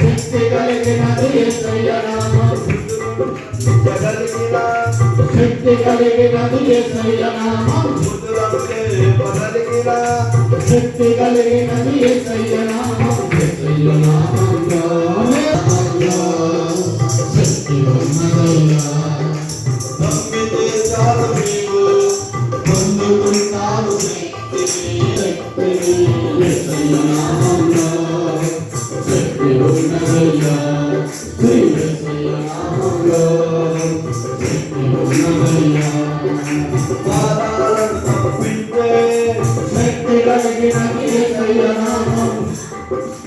శక్తి కలిగినది ఎస్ఐ నామం శక్తి కలిగినది ఎస్ఐ నామం శక్తి కలిగినది